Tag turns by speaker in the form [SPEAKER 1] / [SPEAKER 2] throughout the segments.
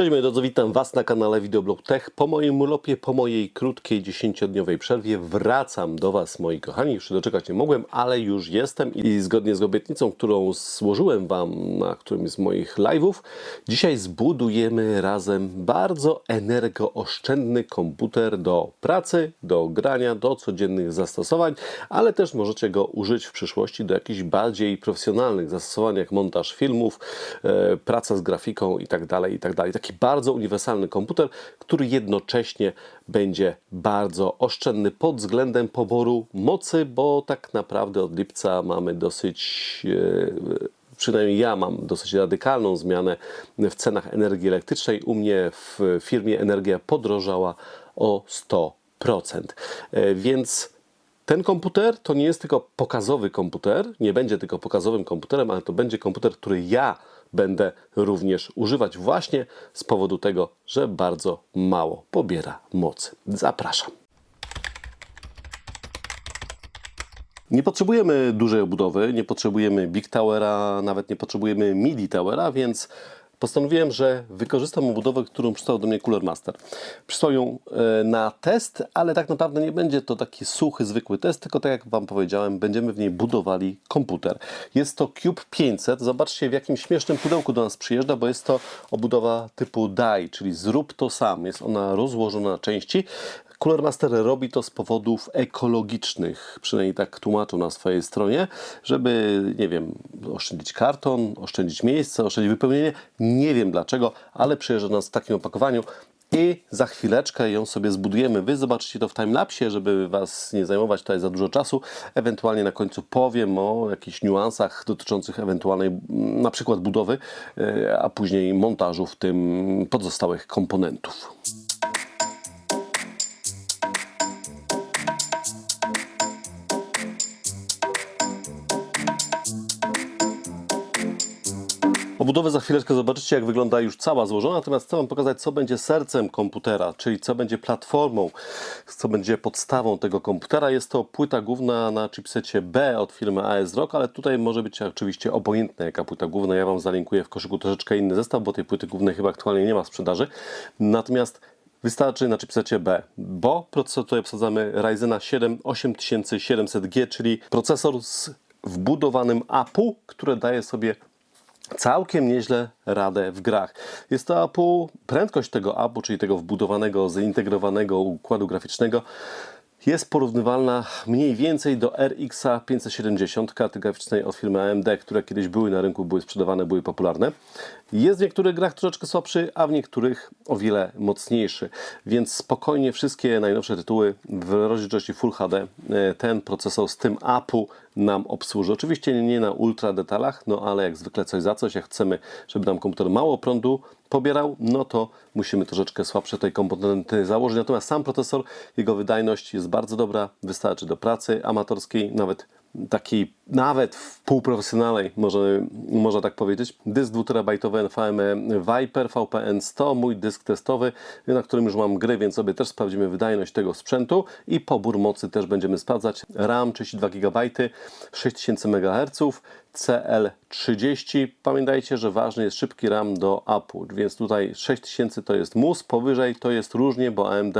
[SPEAKER 1] Cześć moi drodzy, witam Was na kanale Videoblog Tech. Po moim urlopie, po mojej krótkiej 10-dniowej przerwie wracam do Was, moi kochani. Już doczekać nie mogłem, ale już jestem i zgodnie z obietnicą, którą złożyłem Wam na którymś z moich live'ów, dzisiaj zbudujemy razem bardzo energooszczędny komputer do pracy, do grania, do codziennych zastosowań, ale też możecie go użyć w przyszłości do jakichś bardziej profesjonalnych zastosowań, jak montaż filmów, e, praca z grafiką itd., itd. Taki bardzo uniwersalny komputer, który jednocześnie będzie bardzo oszczędny pod względem poboru mocy, bo tak naprawdę od lipca mamy dosyć e, przynajmniej ja mam dosyć radykalną zmianę w cenach energii elektrycznej. U mnie w firmie energia podrożała o 100%. E, Więc ten komputer to nie jest tylko pokazowy komputer, nie będzie tylko pokazowym komputerem, ale to będzie komputer, który ja będę również używać właśnie z powodu tego, że bardzo mało pobiera mocy. Zapraszam. Nie potrzebujemy dużej obudowy, nie potrzebujemy Big Towera, nawet nie potrzebujemy MIDI Towera, więc postanowiłem, że wykorzystam obudowę, którą przysłał do mnie Cooler Master. Przysłał ją e, na test, ale tak naprawdę nie będzie to taki suchy, zwykły test, tylko tak jak Wam powiedziałem, będziemy w niej budowali komputer. Jest to Cube 500. Zobaczcie, w jakim śmiesznym pudełku do nas przyjeżdża, bo jest to obudowa typu DAI, czyli zrób to sam. Jest ona rozłożona na części. Cooler Master robi to z powodów ekologicznych, przynajmniej tak tłumaczą na swojej stronie, żeby, nie wiem, oszczędzić karton, oszczędzić miejsce, oszczędzić wypełnienie. Nie wiem dlaczego, ale przyjeżdża nas w takim opakowaniu i za chwileczkę ją sobie zbudujemy. Wy zobaczycie to w timelapsie, żeby Was nie zajmować tutaj za dużo czasu. Ewentualnie na końcu powiem o jakichś niuansach dotyczących ewentualnej na przykład budowy, e, a później montażu w tym pozostałych komponentów. Obudowę za chwileczkę zobaczycie, jak wygląda już cała złożona, natomiast chcę Wam pokazać, co będzie sercem komputera, czyli co będzie platformą, co będzie podstawą tego komputera. Jest to płyta główna na chipsecie B od firmy ASRock, ale tutaj może być oczywiście obojętna jaka płyta główna. Ja Wam zalinkuję w koszyku troszeczkę inny zestaw, bo tej płyty głównej chyba aktualnie nie ma w sprzedaży. Natomiast Wystarczy na chipsecie B, bo procesor tutaj obsadzamy Ryzena 7 8700G, czyli procesor z wbudowanym APU, które daje sobie całkiem nieźle radę w grach. Jest to APU, prędkość tego APU, czyli tego wbudowanego, zintegrowanego układu graficznego, jest porównywalna mniej więcej do RX 570 karty graficznej od firmy AMD, które kiedyś były na rynku, były sprzedawane, były popularne. Jest w niektórych grach troszeczkę słabszy, a w niektórych o wiele mocniejszy, więc spokojnie wszystkie najnowsze tytuły w rozdzielczości Full HD e, ten procesor z tym APU nam obsłuży. Oczywiście nie na ultra detalach, no ale jak zwykle coś za coś, jak chcemy, żeby nam komputer mało prądu pobierał, no to musimy troszeczkę słabsze tej komponenty założyć. Natomiast sam procesor, jego wydajność jest bardzo dobra, wystarczy do pracy amatorskiej, nawet takiej nawet w półprofesjonalnej, może, można tak powiedzieć. Dysk 2TB NVMe Viper VPN 100, mój dysk testowy, na którym już mam gry, więc sobie też sprawdzimy wydajność tego sprzętu i pobór mocy też będziemy sprawdzać. RAM 32 GB, 6000 MHz, CL30. Pamiętajcie, że ważny jest szybki RAM do APU, więc tutaj 6000 to jest mus, powyżej to jest różnie, bo AMD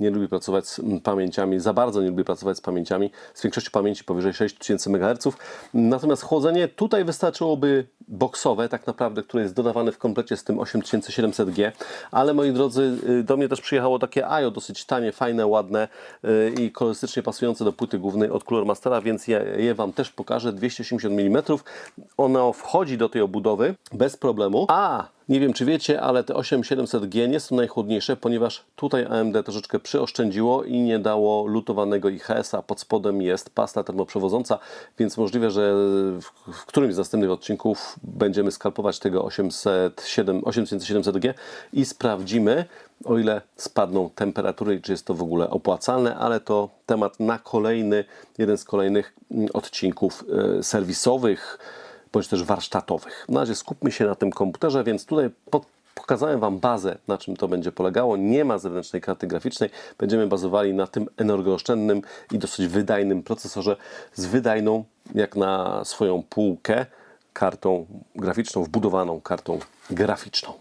[SPEAKER 1] nie lubi pracować z pamięciami, za bardzo nie lubi pracować z pamięciami, z większością pamięci powyżej 6000 MHz. Natomiast chłodzenie tutaj wystarczyłoby boksowe, tak naprawdę, które jest dodawane w komplecie z tym 8700G, ale moi drodzy, y, do mnie też przyjechało takie IO, dosyć tanie, fajne, ładne y, i kolorystycznie pasujące do płyty głównej od Cooler Mastera, więc ja je Wam też pokażę, 280 mm. Ono wchodzi do tej obudowy bez problemu, a. Nie wiem, czy wiecie, ale te 8700G nie są najchłodniejsze, ponieważ tutaj AMD troszeczkę przyoszczędziło i nie dało lutowanego IHS-a. Pod spodem jest pasta termoprzewodząca, więc możliwe, że w, w którymś z następnych odcinków będziemy skalpować tego 807, 8700G i sprawdzimy, o ile spadną temperatury i czy jest to w ogóle opłacalne, ale to temat na kolejny, jeden z kolejnych mm, odcinków e, serwisowych bądź też warsztatowych. Na razie skupmy się na tym komputerze, więc tutaj pod, pokazałem Wam bazę, na czym to będzie polegało. Nie ma zewnętrznej karty graficznej. Będziemy bazowali na tym energooszczędnym i dosyć wydajnym procesorze z wydajną, jak na swoją półkę, kartą graficzną, wbudowaną kartą graficzną.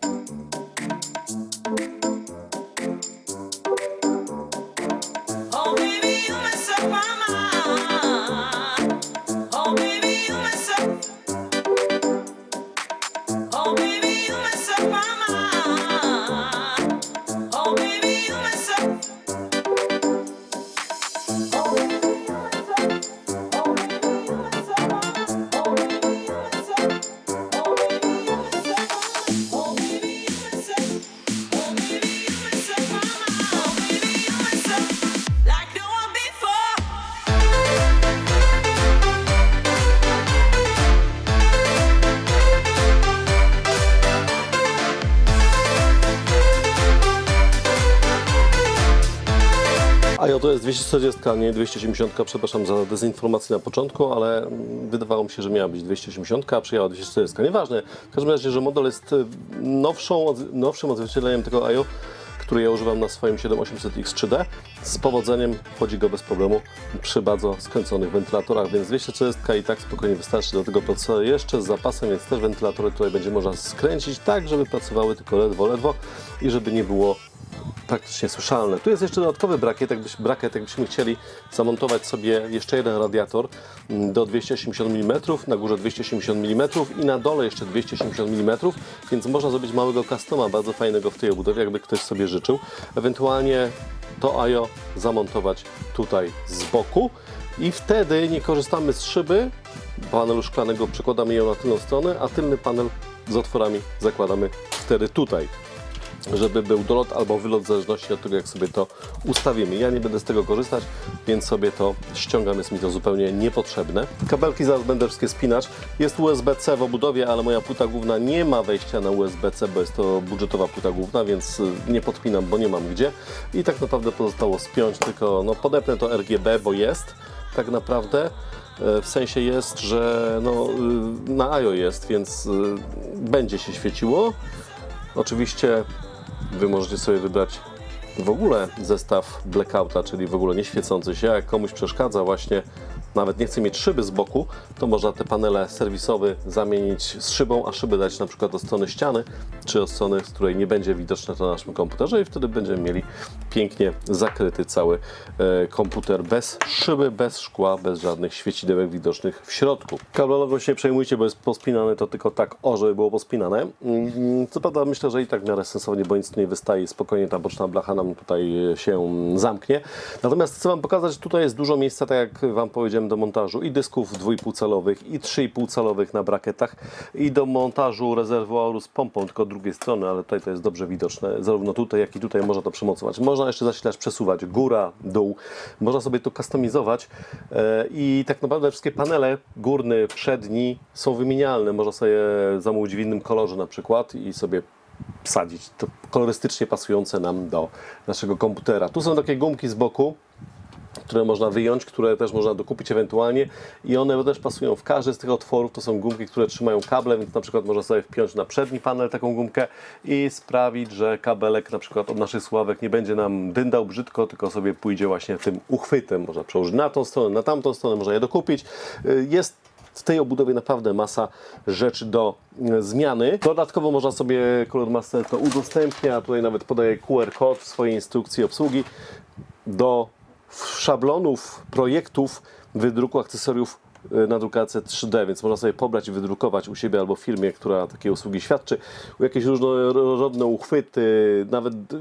[SPEAKER 1] To jest 240, a nie 280, przepraszam za dezinformację na początku, ale mm, wydawało mi się, że miała być 280, a przyjęła 240. Nieważne. W każdym razie, że model jest y, nowszą, nowszym odzwierciedleniem tego IO, który ja używam na swoim 7800X3D. Z powodzeniem wchodzi go bez problemu przy bardzo skręconych wentylatorach, więc 240 i tak spokojnie wystarczy do tego procesora jeszcze z zapasem, więc też wentylatory tutaj będzie można skręcić tak, żeby pracowały tylko ledwo, ledwo i żeby nie było praktycznie słyszalne. Tu jest jeszcze dodatkowy brakiet, jakbyś, brakiet, jakbyśmy chcieli zamontować sobie jeszcze jeden radiator mm, do 280 mm, na górze 280 mm i na dole jeszcze 280 mm, więc można zrobić małego customa, bardzo fajnego w tej obudowie, jakby ktoś sobie życzył. Ewentualnie to IO zamontować tutaj z boku i wtedy nie korzystamy z szyby panelu szklanego, przekładamy ją na tylną stronę, a tylny panel z otworami zakładamy wtedy tutaj żeby był dolot albo wylot w zależności od tego, jak sobie to ustawimy. Ja nie będę z tego korzystać, więc sobie to ściągam, jest mi to zupełnie niepotrzebne. Kabelki zaraz będę wszystkie spinać. Jest USB-C w obudowie, ale moja płyta główna nie ma wejścia na USB-C, bo jest to budżetowa płyta główna, więc y, nie podpinam, bo nie mam gdzie. I tak naprawdę pozostało spiąć, tylko no, podepnę to RGB, bo jest tak naprawdę. E, W sensie jest, że no, y, na IO jest, więc y, będzie się świeciło. Oczywiście Wy możecie sobie wybrać w ogóle zestaw blackouta, czyli w ogóle nie świecący się. Jak komuś przeszkadza właśnie, nawet nie chce mieć szyby z boku, to można te panele serwisowe zamienić z szybą, a szyby dać na przykład od strony ściany, czy od strony, z której nie będzie widoczne to na naszym komputerze i wtedy będziemy mieli pięknie zakryty cały e, komputer bez szyby, bez szkła, bez żadnych świecidełek widocznych w środku. Kablowego się nie przejmujcie, bo jest pospinane to tylko tak o, żeby było pospinane. Mm, Co prawda myślę, że i tak w miarę sensownie, bo nic tu nie wystaje, spokojnie ta boczna blacha nam tutaj się zamknie. Natomiast chcę Wam pokazać, tutaj jest dużo miejsca, tak jak Wam powiedziałem, do montażu i dysków 2,5 calowych i 3,5 calowych na brakietach i do montażu rezerwuaru z pompą, tylko drugiej strony, ale tutaj to jest dobrze widoczne, zarówno tutaj, jak i tutaj można to przemocować. Można jeszcze zasilacz przesuwać, góra, dół, można sobie to kustomizować e, i tak naprawdę wszystkie panele, górny, przedni są wymienialne, można sobie zamówić w innym kolorze na przykład i sobie wsadzić, to kolorystycznie pasujące nam do naszego komputera. Tu są takie gumki z boku, które można wyjąć, które też można dokupić ewentualnie i one też pasują w każdy z tych otworów. To są gumki, które trzymają kable, więc na przykład można sobie wpiąć na przedni panel taką gumkę i sprawić, że kabelek na przykład od naszych sławek nie będzie nam dyndał brzydko, tylko sobie pójdzie właśnie tym uchwytem. Można przełożyć na tą stronę, na tamtą stronę, można je dokupić. Y, Jest w tej obudowie naprawdę masa rzeczy do e, zmiany. Dodatkowo można sobie Color Master to udostępnia, tutaj nawet podaje QR kod w swojej instrukcji obsługi do szablonów, projektów, wydruku akcesoriów e, na drukarce 3D, więc można sobie pobrać i wydrukować u siebie albo w firmie, która takie usługi świadczy, jakieś różnorodne uchwyty, nawet y,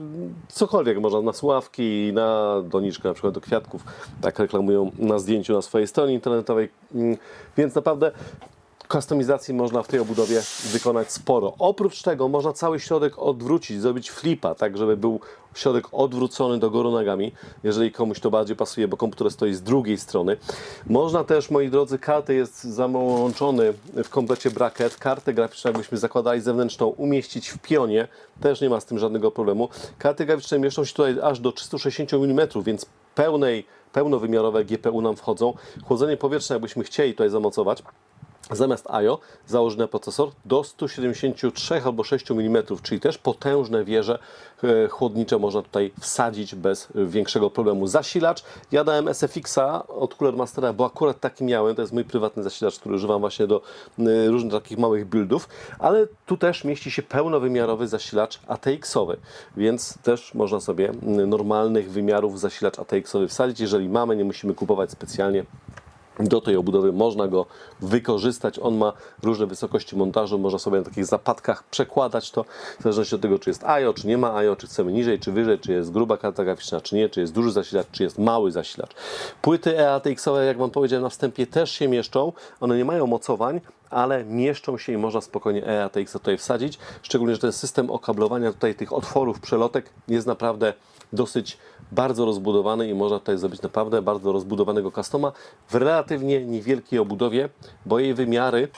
[SPEAKER 1] cokolwiek można na sławki, na doniczkę na przykład do kwiatków, tak reklamują na zdjęciu na swojej stronie internetowej, Mm, więc naprawdę Kustomizacji można w tej obudowie wykonać sporo. Oprócz tego można cały środek odwrócić, zrobić flipa, tak żeby był środek odwrócony do góry nogami, jeżeli komuś to bardziej pasuje, bo komputer stoi z drugiej strony. Można też, moi drodzy, kartę jest załączony w komplecie bracket. Kartę graficzną, jakbyśmy zakładali zewnętrzną, umieścić w pionie, też nie ma z tym żadnego problemu. Karty graficzne mieszczą się tutaj aż do 360 mm, więc pełnej, pełnowymiarowe GPU nam wchodzą. Chłodzenie powietrza, jakbyśmy chcieli tutaj zamocować, Zamiast IO założony procesor do 173 albo 6 mm, czyli też potężne wieże e, chłodnicze można tutaj wsadzić bez większego problemu. Zasilacz, ja dałem SFX-a od Cooler Mastera, bo akurat taki miałem, to jest mój prywatny zasilacz, który używam właśnie do e, różnych takich małych buildów, ale tu też mieści się pełnowymiarowy zasilacz ATX-owy, więc też można sobie normalnych wymiarów zasilacz ATX-owy wsadzić, jeżeli mamy, nie musimy kupować specjalnie do tej obudowy można go wykorzystać. On ma różne wysokości montażu, można sobie na takich zapadkach przekładać to, w zależności od tego, czy jest IO, czy nie ma IO, czy chcemy niżej, czy wyżej, czy jest gruba karta graficzna, czy nie, czy jest duży zasilacz, czy jest mały zasilacz. Płyty E EATX-owe, jak Wam powiedziałem na wstępie, też się mieszczą. One nie mają mocowań, ale mieszczą się i można spokojnie E EATX tutaj wsadzić. Szczególnie, że ten system okablowania tutaj tych otworów, przelotek jest naprawdę dosyć bardzo rozbudowany i można tutaj zrobić naprawdę bardzo rozbudowanego customa w relatywnie niewielkiej obudowie, bo jej wymiary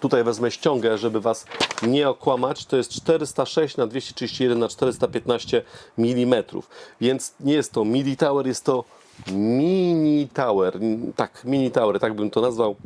[SPEAKER 1] tutaj wezmę ściągę, żeby Was nie okłamać, to jest 406 na 231 na 415 mm, więc nie jest to midi tower, jest to mini tower, tak, mini tower, tak bym to nazwał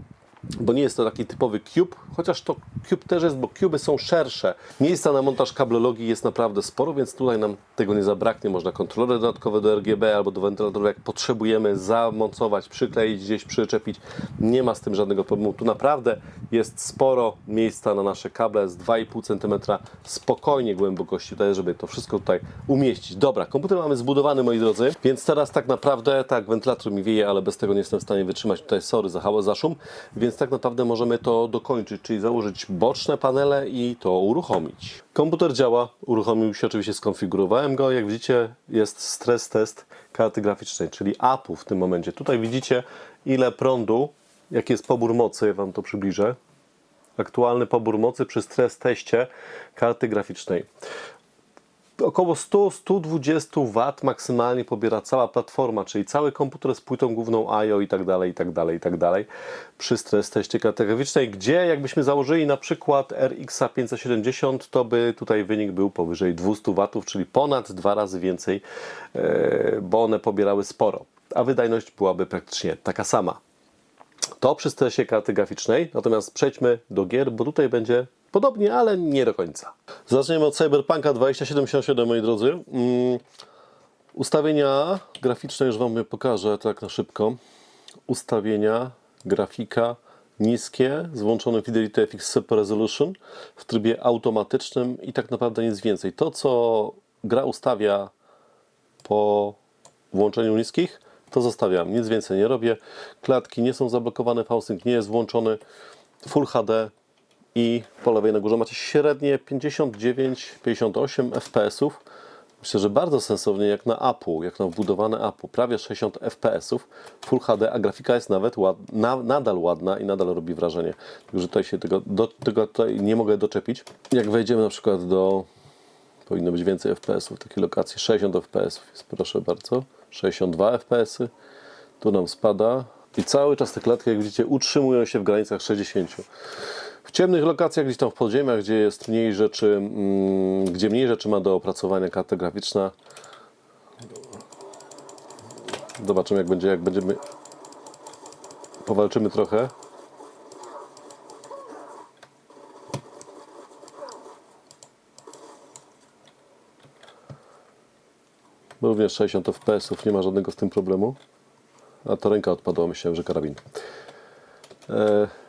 [SPEAKER 1] bo nie jest to taki typowy cube, chociaż to cube też jest, bo cuby są szersze. Miejsca na montaż kablologii jest naprawdę sporo, więc tutaj nam tego nie zabraknie. Można kontrolery dodatkowe do RGB albo do wentylatorów, jak potrzebujemy, zamontować, przykleić, gdzieś przyczepić. Nie ma z tym żadnego problemu. Tu naprawdę jest sporo miejsca na nasze kable z 2,5 cm spokojnie głębokości tutaj, żeby to wszystko tutaj umieścić. Dobra, komputer mamy zbudowany, moi drodzy, więc teraz tak naprawdę, tak, wentylator mi wieje, ale bez tego nie jestem w stanie wytrzymać. Tutaj sorry za za szum, więc tak naprawdę możemy to dokończyć, czyli założyć boczne panele i to uruchomić. Komputer działa, uruchomił się, oczywiście skonfigurowałem go. Jak widzicie, jest stres test karty graficznej, czyli APU w tym momencie. Tutaj widzicie, ile prądu, jaki jest pobór mocy, ja Wam to przybliżę. Aktualny pobór mocy przy stres teście karty graficznej około 100-120 W maksymalnie pobiera cała platforma, czyli cały komputer z płytą główną I.O. i tak dalej, i tak dalej, i tak dalej przy stres teście karty graficznej, gdzie jakbyśmy założyli na przykład RX 570, to by tutaj wynik był powyżej 200 W, czyli ponad dwa razy więcej, e, bo one pobierały sporo, a wydajność byłaby praktycznie taka sama. To przy stresie karty graficznej, natomiast przejdźmy do gier, bo tutaj będzie Podobnie, ale nie do końca. Zaczniemy od Cyberpunka 2077, moi drodzy. Mm, ustawienia graficzne już Wam pokażę tak na szybko. Ustawienia, grafika niskie z włączonym Fidelity FX Super Resolution w trybie automatycznym i tak naprawdę nic więcej. To, co gra ustawia po włączeniu niskich, to zostawiam. Nic więcej nie robię. Klatki nie są zablokowane, VSync nie jest włączony. Full HD i po lewej na górze macie średnie 59-58 fps. Myślę, że bardzo sensownie jak na Apple, jak na wbudowane Apple, prawie 60 fps, Full HD, a grafika jest nawet ład, na, nadal ładna i nadal robi wrażenie. Także tutaj się tego, do, tego tutaj nie mogę doczepić. Jak wejdziemy na przykład do, powinno być więcej fps-ów, takiej lokacji, 60 fps jest, proszę bardzo, 62 fps, tu nam spada. I cały czas te klatki, jak widzicie, utrzymują się w granicach 60 w ciemnych lokacjach, gdzieś tam w podziemiach, gdzie jest mniej rzeczy, mm, gdzie mniej rzeczy ma do opracowania karta graficzna. Zobaczymy jak będzie, jak będziemy powalczymy trochę. Również 60 fps, nie ma żadnego z tym problemu. A to ręka odpadła, myślałem, że karabin. E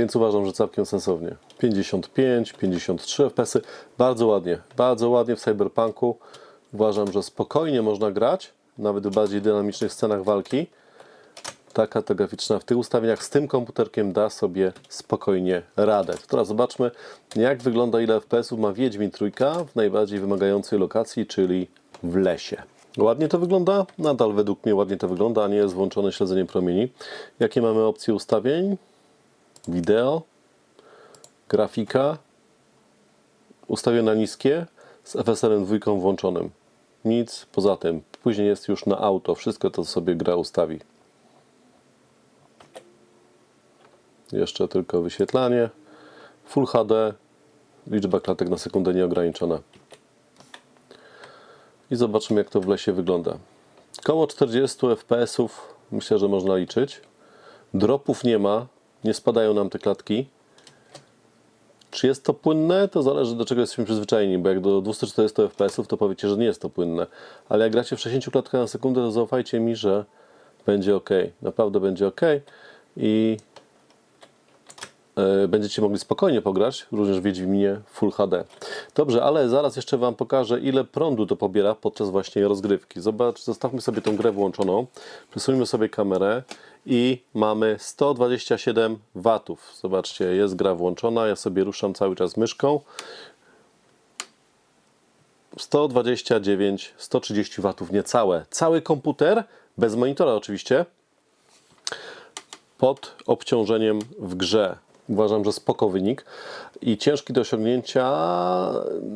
[SPEAKER 1] więc uważam, że całkiem sensownie. 55, 53 fps, bardzo ładnie, bardzo ładnie w Cyberpunku. Uważam, że spokojnie można grać, nawet w bardziej dynamicznych scenach walki. Ta karta graficzna w tych ustawieniach z tym komputerkiem da sobie spokojnie radę. Teraz zobaczmy, jak wygląda, ile FPS-ów ma Wiedźmin Trójka w najbardziej wymagającej lokacji, czyli w lesie. Ładnie to wygląda? Nadal według mnie ładnie to wygląda, a nie jest włączone śledzenie promieni. Jakie mamy opcje ustawień? Wideo, grafika, ustawiona niskie z FSR-em dwójką włączonym. Nic poza tym. Później jest już na auto. Wszystko to sobie gra ustawi. Jeszcze tylko wyświetlanie. Full HD. Liczba klatek na sekundę nieograniczona. I zobaczymy jak to w lesie wygląda. Koło 40 fps myślę, że można liczyć. Dropów nie ma, nie spadają nam te klatki. Czy jest to płynne? To zależy do czego jesteśmy przyzwyczajeni, bo jak do 240 fps to powiecie, że nie jest to płynne. Ale jak gracie w 60 klatkach na sekundę, to zaufajcie mi, że będzie ok. Naprawdę będzie ok. I E, będziecie mogli spokojnie pograć, również w Wiedźminie Full HD. Dobrze, ale zaraz jeszcze Wam pokażę, ile prądu to pobiera podczas właśnie rozgrywki. Zobacz, zostawmy sobie tą grę włączoną, przesuńmy sobie kamerę i mamy 127 watów. Zobaczcie, jest gra włączona, ja sobie ruszam cały czas myszką. 129, 130 watów niecałe. Cały komputer, bez monitora oczywiście, pod obciążeniem w grze. Uważam, że spoko wynik i ciężki do osiągnięcia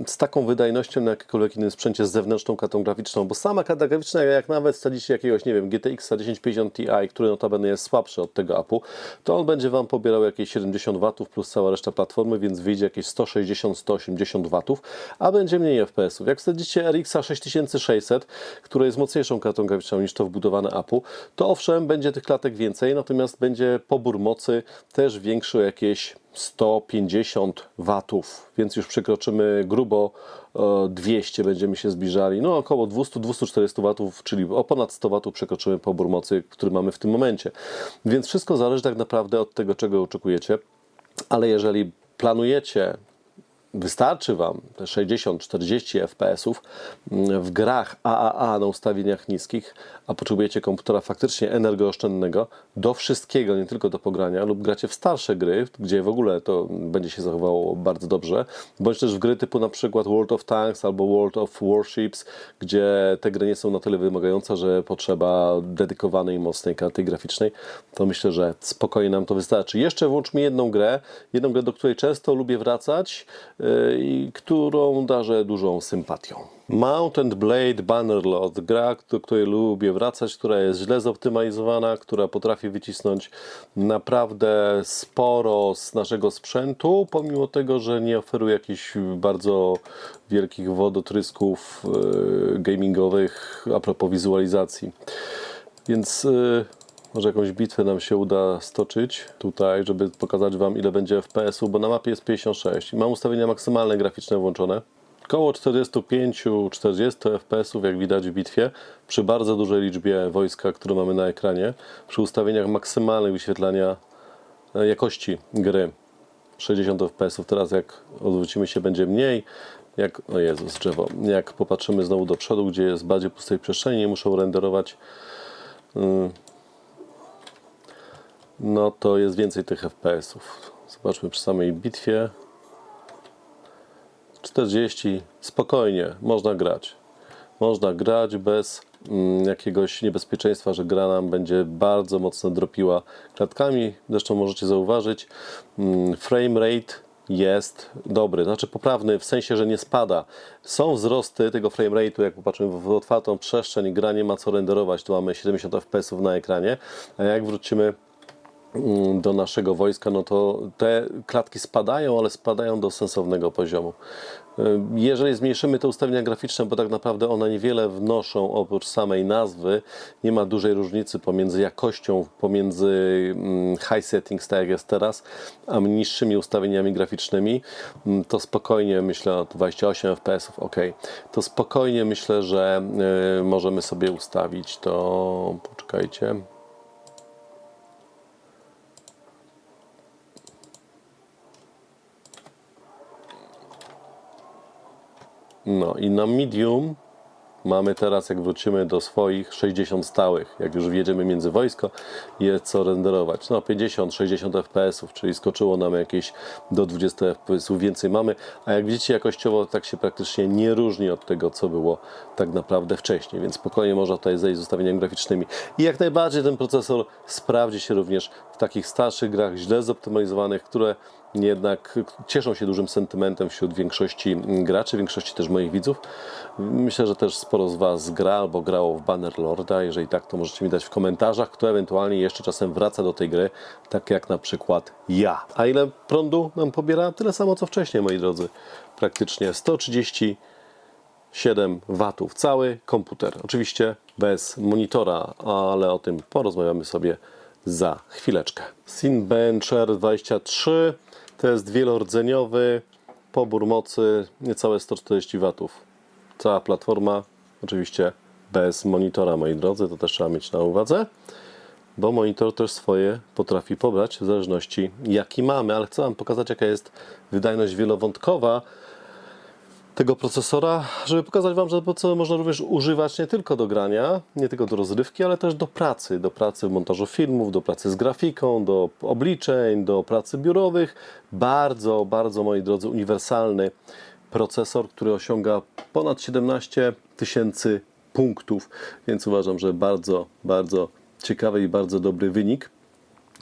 [SPEAKER 1] z taką wydajnością na jakimkolwiek innym sprzęcie z zewnętrzną kartą graficzną, bo sama karta graficzna, jak nawet wsadzicie jakiegoś, nie wiem, GTX 1050 Ti, który notabene jest słabszy od tego APU, to on będzie Wam pobierał jakieś 70 W plus cała reszta platformy, więc wyjdzie jakieś 160-180 W, a będzie mniej FPS-ów. Jak wsadzicie RX 6600, które jest mocniejszą kartą graficzną niż to wbudowane APU, to owszem, będzie tych klatek więcej, natomiast będzie pobór mocy też większy o jakieś 150 watów, więc już przekroczymy grubo e, 200, będziemy się zbliżali, no około 200-240 watów, czyli o ponad 100 watów przekroczymy pobór mocy, który mamy w tym momencie. Więc wszystko zależy tak naprawdę od tego, czego oczekujecie, ale jeżeli planujecie wystarczy Wam te 60-40 FPS-ów mm, w grach AAA na ustawieniach niskich, a potrzebujecie komputera faktycznie energooszczędnego do wszystkiego, nie tylko do pogrania, lub gracie w starsze gry, gdzie w ogóle to będzie się zachowało bardzo dobrze, bądź też w gry typu na przykład World of Tanks albo World of Warships, gdzie te gry nie są na tyle wymagające, że potrzeba dedykowanej, mocnej karty graficznej, to myślę, że spokojnie nam to wystarczy. Jeszcze włączmy jedną grę, jedną grę, do której często lubię wracać, i którą darzę dużą sympatią. Mountain Blade Bannerlord, gra, do której lubię wracać, która jest źle zoptymalizowana, która potrafi wycisnąć naprawdę sporo z naszego sprzętu, pomimo tego, że nie oferuje jakichś bardzo wielkich wodotrysków yy, gamingowych a propos wizualizacji. Więc yy, może jakąś bitwę nam się uda stoczyć tutaj, żeby pokazać Wam ile będzie FPS-u, bo na mapie jest 56 i mam ustawienia maksymalne graficzne włączone. Około 45-40 FPS-ów, jak widać w bitwie, przy bardzo dużej liczbie wojska, które mamy na ekranie, przy ustawieniach maksymalnych wyświetlania e, jakości gry. 60 FPS-ów, teraz jak odwrócimy się będzie mniej, jak, o Jezus, drzewo, jak popatrzymy znowu do przodu, gdzie jest bardziej pustej przestrzeni, nie muszą renderować mm, no to jest więcej tych FPS-ów. Zobaczmy przy samej bitwie. 40, spokojnie, można grać. Można grać bez mm, jakiegoś niebezpieczeństwa, że gra nam będzie bardzo mocno dropiła klatkami. Zresztą możecie zauważyć, mm, frame rate jest dobry, znaczy poprawny w sensie, że nie spada. Są wzrosty tego frame rate'u, jak popatrzymy w otwartą przestrzeń, gra nie ma co renderować, tu mamy 70 fps na ekranie, a jak wrócimy do naszego wojska, no to te klatki spadają, ale spadają do sensownego poziomu. Y, Jeżeli zmniejszymy te ustawienia graficzne, bo tak naprawdę one niewiele wnoszą oprócz samej nazwy, nie ma dużej różnicy pomiędzy jakością, pomiędzy mm, high settings, tak jak jest teraz, a niższymi ustawieniami graficznymi, mm, to spokojnie myślę, o 28 fps, ok, to spokojnie myślę, że y, możemy sobie ustawić to, poczekajcie, No i na medium mamy teraz, jak wrócimy do swoich 60 stałych, jak już wjedziemy między wojsko, jest co renderować. No 50-60 fps, czyli skoczyło nam jakieś do 20 fps więcej mamy, a jak widzicie jakościowo tak się praktycznie nie różni od tego, co było tak naprawdę wcześniej, więc spokojnie można tutaj zejść z ustawieniami graficznymi. I jak najbardziej ten procesor sprawdzi się również w takich starszych grach, źle zoptymalizowanych, które jednak cieszą się dużym sentymentem wśród większości graczy, większości też moich widzów. Myślę, że też sporo z Was gra albo grało w Bannerlorda. Jeżeli tak, to możecie mi dać w komentarzach, kto ewentualnie jeszcze czasem wraca do tej gry, tak jak na przykład ja. A ile prądu nam pobiera? Tyle samo co wcześniej, moi drodzy. Praktycznie 130 7 watów. Cały komputer. Oczywiście bez monitora, ale o tym porozmawiamy sobie za chwileczkę. Cinebencher 23 to jest wielordzeniowy pobór mocy niecałe 140 watów. Cała platforma oczywiście bez monitora, moi drodzy, to też trzeba mieć na uwadze, bo monitor też swoje potrafi pobrać w zależności jaki mamy, ale chcę Wam pokazać jaka jest wydajność wielowątkowa tego procesora, żeby pokazać Wam, że procesor można również używać nie tylko do grania, nie tylko do rozrywki, ale też do pracy. Do pracy w montażu filmów, do pracy z grafiką, do obliczeń, do pracy biurowych. Bardzo, bardzo, moi drodzy, uniwersalny procesor, który osiąga ponad 17 tysięcy punktów, więc uważam, że bardzo, bardzo ciekawy i bardzo dobry wynik.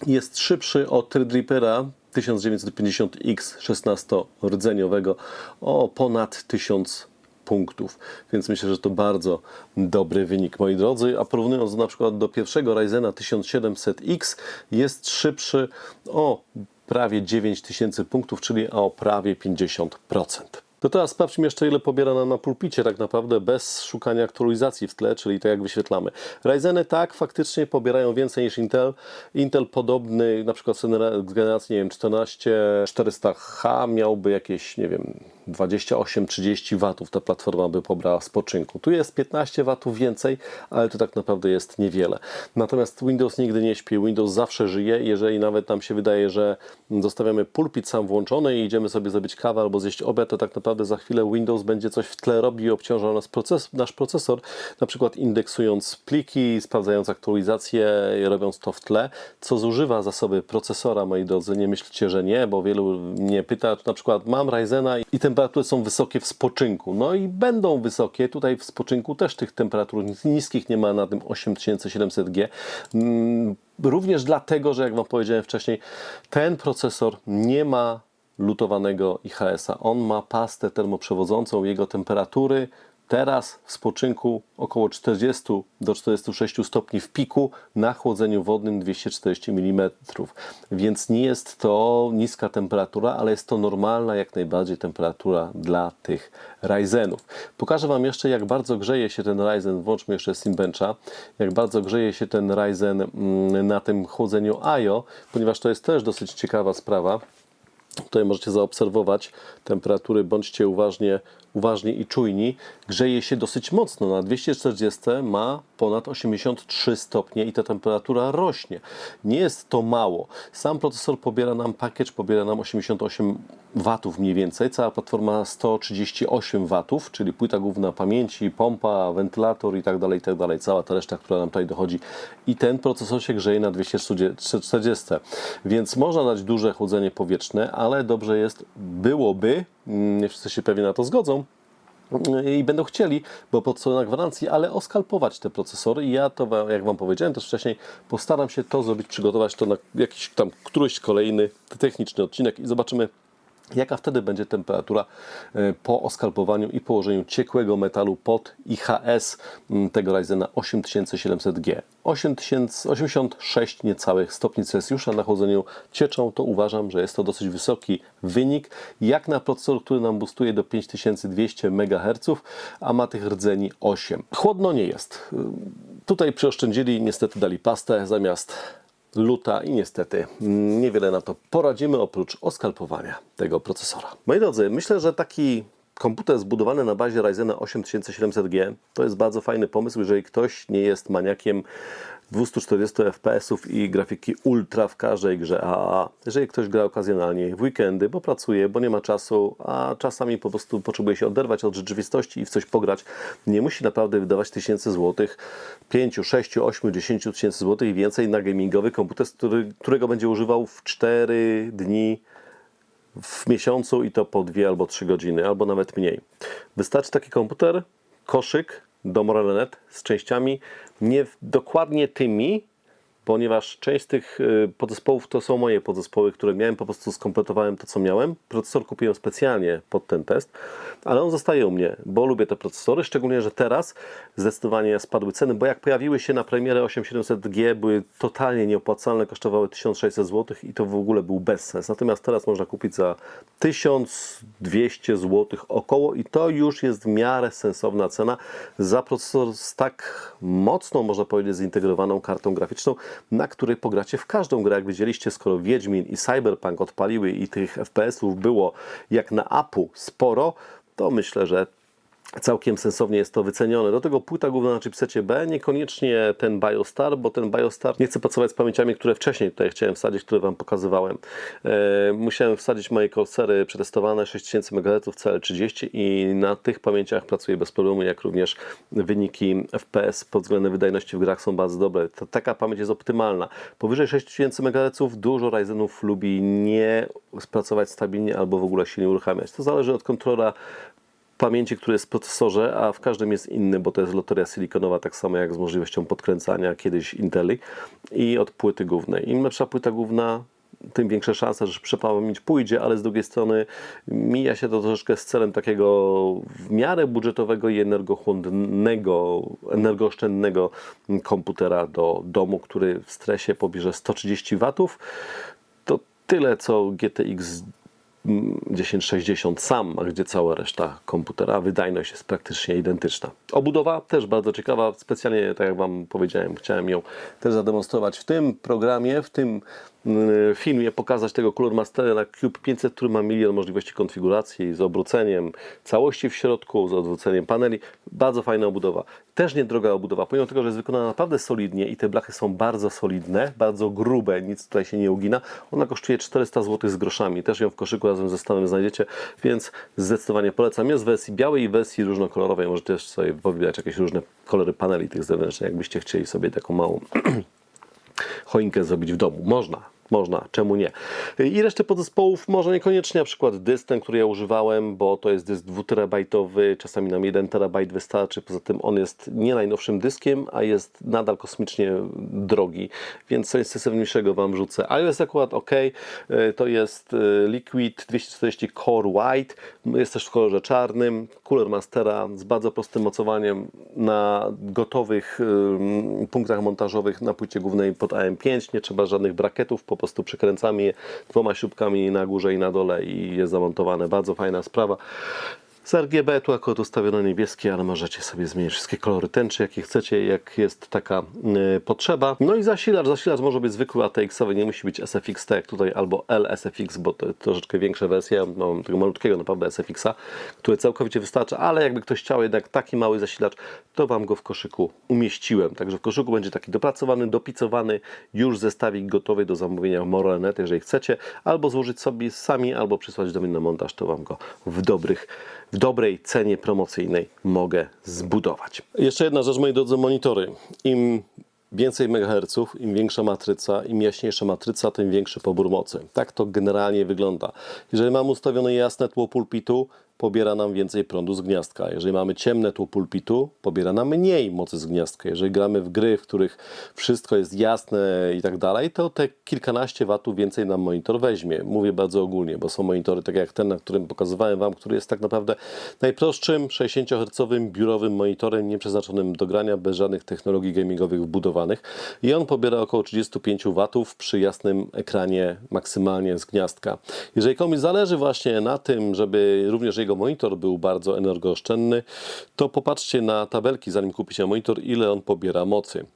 [SPEAKER 1] Jest szybszy od Threadrippera 1950X 16-rdzeniowego o ponad 1000 punktów, więc myślę, że to bardzo dobry wynik, moi drodzy. A porównując na przykład do pierwszego Ryzena 1700X, jest szybszy o prawie 9000 punktów, czyli o prawie 50%. To teraz sprawdźmy jeszcze, ile pobiera nam na pulpicie tak naprawdę bez szukania aktualizacji w tle, czyli tak jak wyświetlamy. Ryzeny tak, faktycznie pobierają więcej niż Intel. Intel podobny, na przykład z generacji, nie wiem, 14400H miałby jakieś, nie wiem, 28-30 watów ta platforma by pobrała z poczynku. Tu jest 15 watów więcej, ale to tak naprawdę jest niewiele. Natomiast Windows nigdy nie śpi, Windows zawsze żyje. Jeżeli nawet nam się wydaje, że zostawiamy pulpit sam włączony i idziemy sobie zrobić kawę albo zjeść obiad, to tak naprawdę za chwilę Windows będzie coś w tle robił i obciążał nas proces, nasz procesor, na przykład indeksując pliki, sprawdzając aktualizacje, robiąc to w tle, co zużywa zasoby procesora, moi drodzy. Nie myślcie, że nie, bo wielu mnie pyta, na przykład mam Ryzena i temperatury są wysokie w spoczynku. No i będą wysokie. Tutaj w spoczynku też tych temperatur niskich nie ma na tym 8700G. Mm, Również dlatego, że jak Wam powiedziałem wcześniej, ten procesor nie ma lutowanego IHS-a. On ma pastę termoprzewodzącą, jego temperatury Teraz w spoczynku około 40 do 46 stopni w piku, na chłodzeniu wodnym 240 mm. Więc nie jest to niska temperatura, ale jest to normalna jak najbardziej temperatura dla tych Ryzenów. Pokażę Wam jeszcze jak bardzo grzeje się ten Ryzen, włączmy jeszcze Simbencha, jak bardzo grzeje się ten Ryzen mm, na tym chłodzeniu IO, ponieważ to jest też dosyć ciekawa sprawa. Tutaj możecie zaobserwować temperatury, bądźcie uważnie, uważni i czujni. Grzeje się dosyć mocno. Na 240 ma ponad 83 stopnie i ta temperatura rośnie. Nie jest to mało. Sam procesor pobiera nam package, pobiera nam 88 watów mniej więcej. Cała platforma 138 watów, czyli płyta główna pamięci, pompa, wentylator i tak dalej, i tak dalej. Cała ta reszta, która nam tutaj dochodzi. I ten procesor się grzeje na 240. Więc można dać duże chłodzenie powietrzne, ale dobrze jest, byłoby, nie wszyscy się pewnie na to zgodzą, i będą chcieli, bo po co na gwarancji, ale oskalpować te procesory. I ja to, jak Wam powiedziałem też wcześniej, postaram się to zrobić, przygotować to na jakiś tam któryś kolejny techniczny odcinek i zobaczymy, jaka wtedy będzie temperatura e, po oskalpowaniu i położeniu ciekłego metalu pod IHS tego Ryzena 8700G. 86 niecałych stopni Celsjusza na chłodzeniu cieczą, to uważam, że jest to dosyć wysoki wynik, jak na procesor, który nam boostuje do 5200 MHz, a ma tych rdzeni 8. Chłodno nie jest. Tutaj przyoszczędzili, niestety dali pastę zamiast luta i niestety niewiele na to poradzimy oprócz oskalpowania tego procesora. Moi drodzy, myślę, że taki komputer zbudowany na bazie Ryzena 8700G to jest bardzo fajny pomysł, jeżeli ktoś nie jest maniakiem 240 fps i grafiki ultra w każdej grze AAA. Jeżeli ktoś gra okazjonalnie w weekendy, bo pracuje, bo nie ma czasu, a czasami po prostu potrzebuje się oderwać od rzeczywistości i w coś pograć, nie musi naprawdę wydawać tysięcy złotych, 5, 6, 8, 10 tysięcy złotych i więcej na gamingowy komputer, który, którego będzie używał w 4 dni w miesiącu i to po 2 albo 3 godziny, albo nawet mniej. Wystarczy taki komputer, koszyk, do Moralenet z częściami, nie dokładnie tymi, ponieważ część z tych y, podzespołów to są moje podzespoły, które miałem, po prostu skompletowałem to, co miałem. Procesor kupiłem specjalnie pod ten test, ale on zostaje u mnie, bo lubię te procesory, szczególnie, że teraz zdecydowanie spadły ceny, bo jak pojawiły się na premierę 8700G, były totalnie nieopłacalne, kosztowały 1600 zł i to w ogóle był bezsens. Natomiast teraz można kupić za 1200 zł około i to już jest w miarę sensowna cena za procesor z tak mocną, można powiedzieć, zintegrowaną kartą graficzną, na której pogracie w każdą grę. Jak widzieliście, skoro Wiedźmin i Cyberpunk odpaliły i tych FPS-ów było jak na Apu sporo, to myślę, że całkiem sensownie jest to wycenione. Do tego płyta główna na chipsecie B, niekoniecznie ten BioStar, bo ten BioStar nie chce pracować z pamięciami, które wcześniej tutaj chciałem wsadzić, które Wam pokazywałem. E, musiałem wsadzić moje Corsery przetestowane 6000 MHz CL30 i na tych pamięciach pracuję bez problemu, jak również wyniki FPS pod względem wydajności w grach są bardzo dobre. To, taka pamięć jest optymalna. Powyżej 6000 MHz dużo Ryzenów lubi nie pracować stabilnie albo w ogóle się nie uruchamiać. To zależy od kontrola pamięci, który jest w procesorze, a w każdym jest inny, bo to jest loteria silikonowa, tak samo jak z możliwością podkręcania kiedyś Inteli i od płyty głównej. Im lepsza płyta główna, tym większe szanse, że przepamięć pójdzie, ale z drugiej strony mija się to troszeczkę z celem takiego w miarę budżetowego i energochłonnego, energooszczędnego komputera do domu, który w stresie pobierze 130 watów. To tyle, co GTX 1060 sam, a gdzie cała reszta komputera, wydajność jest praktycznie identyczna. Obudowa też bardzo ciekawa, specjalnie, tak jak Wam powiedziałem, chciałem ją też zademonstrować w tym programie, w tym filmie, pokazać tego Color Mastera na Cube 500, który ma milion możliwości konfiguracji z obróceniem całości w środku, z odwróceniem paneli. Bardzo fajna obudowa. Też niedroga obudowa, pomimo tego, że jest wykonana naprawdę solidnie i te blachy są bardzo solidne, bardzo grube, nic tutaj się nie ugina. Ona kosztuje 400 zł z groszami. Też ją w koszyku razem ze stawem znajdziecie, więc zdecydowanie polecam. Jest w wersji białej i wersji różnokolorowej. Możecie też sobie powybierać jakieś różne kolory paneli tych zewnętrznych, jakbyście chcieli sobie taką małą choinkę zrobić w domu. Można. Można, czemu nie? I resztę podzespołów może niekoniecznie, na przykład dysk ten, który ja używałem, bo to jest dysk 2 terabajtowy, czasami nam 1 terabajt wystarczy, poza tym on jest nie najnowszym dyskiem, a jest nadal kosmicznie drogi, więc coś sensowniejszego Wam rzucę. iOS akurat ok, to jest e, Liquid 240 Core White, jest też w kolorze czarnym, Cooler Mastera z bardzo prostym mocowaniem na gotowych punktach montażowych na płycie głównej pod AM5, nie trzeba żadnych brakietów, po prostu przykręcamy je dwoma śrubkami na górze i na dole i jest zamontowane. Bardzo fajna sprawa. Z RGB tu akurat ustawiono niebieskie, ale możecie sobie zmienić wszystkie kolory tęczy, jakie chcecie, jak jest taka y, potrzeba. No i zasilacz. Zasilacz może być zwykły ATX-owy, nie musi być SFX, tak jak tutaj, albo LSFX, bo to troszeczkę większa wersja. Ja mam tego malutkiego naprawdę SFX-a, który całkowicie wystarcza, ale jakby ktoś chciał jednak taki mały zasilacz, to Wam go w koszyku umieściłem. Także w koszyku będzie taki dopracowany, dopicowany, już zestawik gotowy do zamówienia w Moralnet, jeżeli chcecie, albo złożyć sobie sami, albo przysłać do mnie na montaż, to Wam go w dobrych w dobrej cenie promocyjnej mogę zbudować. Jeszcze jedna rzecz, moi drodzy, monitory. Im więcej megaherców, im większa matryca, im jaśniejsza matryca, tym większy pobór mocy. Tak to generalnie wygląda. Jeżeli mamy ustawione jasne tło pulpitu, pobiera nam więcej prądu z gniazdka. Jeżeli mamy ciemne tło pulpitu, pobiera nam mniej mocy z gniazdka. Jeżeli gramy w gry, w których wszystko jest jasne i tak dalej, to te kilkanaście watów więcej nam monitor weźmie. Mówię bardzo ogólnie, bo są monitory tak jak ten, na którym pokazywałem Wam, który jest tak naprawdę najprostszym 60Hz biurowym monitorem, nieprzeznaczonym do grania, bez żadnych technologii gamingowych wbudowanych. I on pobiera około 35 watów przy jasnym ekranie maksymalnie z gniazdka. Jeżeli komuś zależy właśnie na tym, żeby również jego monitor był bardzo energooszczędny, to popatrzcie na tabelki, zanim kupicie monitor, ile on pobiera mocy.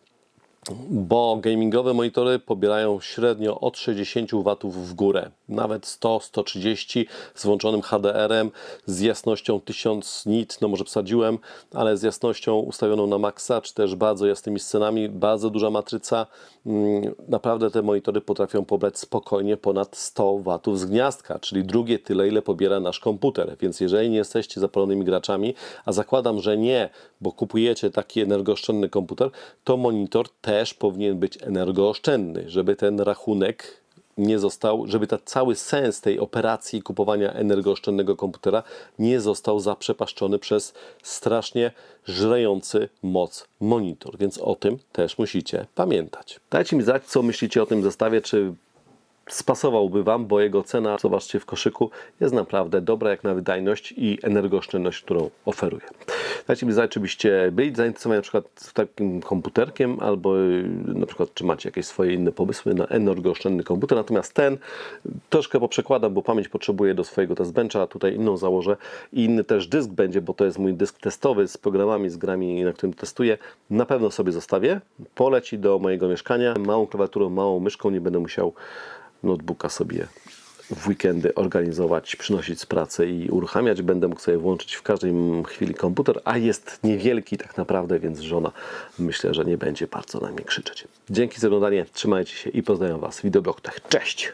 [SPEAKER 1] Bo gamingowe monitory pobierają średnio od 60 W w górę, nawet 100-130 z włączonym HDR-em, z jasnością 1000 nit, no może wsadziłem, ale z jasnością ustawioną na maksa, czy też bardzo jasnymi scenami, bardzo duża matryca. Mm, Naprawdę te monitory potrafią pobrać spokojnie ponad 100 W z gniazdka, czyli drugie tyle, ile pobiera nasz komputer. Więc jeżeli nie jesteście zapalonymi graczami, a zakładam, że nie, bo kupujecie taki energooszczędny komputer, to monitor też powinien być energooszczędny, żeby ten rachunek nie został, żeby ta cały sens tej operacji kupowania energooszczędnego komputera nie został zaprzepaszczony przez strasznie żrejący moc monitor. Więc o tym też musicie pamiętać. Dajcie mi znać, co myślicie o tym zestawie, czy spasowałby Wam, bo jego cena, zobaczcie w koszyku, jest naprawdę dobra jak na wydajność i energooszczędność, którą oferuje. Dajcie mi znać, czy byście byli zainteresowani na przykład takim komputerkiem, albo y, na przykład, czy macie jakieś swoje inne pomysły na energooszczędny komputer. Natomiast ten troszkę poprzekładam, bo pamięć potrzebuję do swojego testbencha, tutaj inną założę i inny też dysk będzie, bo to jest mój dysk testowy z programami, z grami, na którym testuję. Na pewno sobie zostawię. Poleci do mojego mieszkania. Małą klawiaturą, małą myszką nie będę musiał notebooka sobie w weekendy organizować, przynosić z pracy i uruchamiać. Będę mógł sobie włączyć w każdej chwili komputer, a jest niewielki tak naprawdę, więc żona myślę, że nie będzie bardzo na mnie krzyczeć. Dzięki za oglądanie, trzymajcie się i pozdrawiam Was w Wideobloktach. Cześć!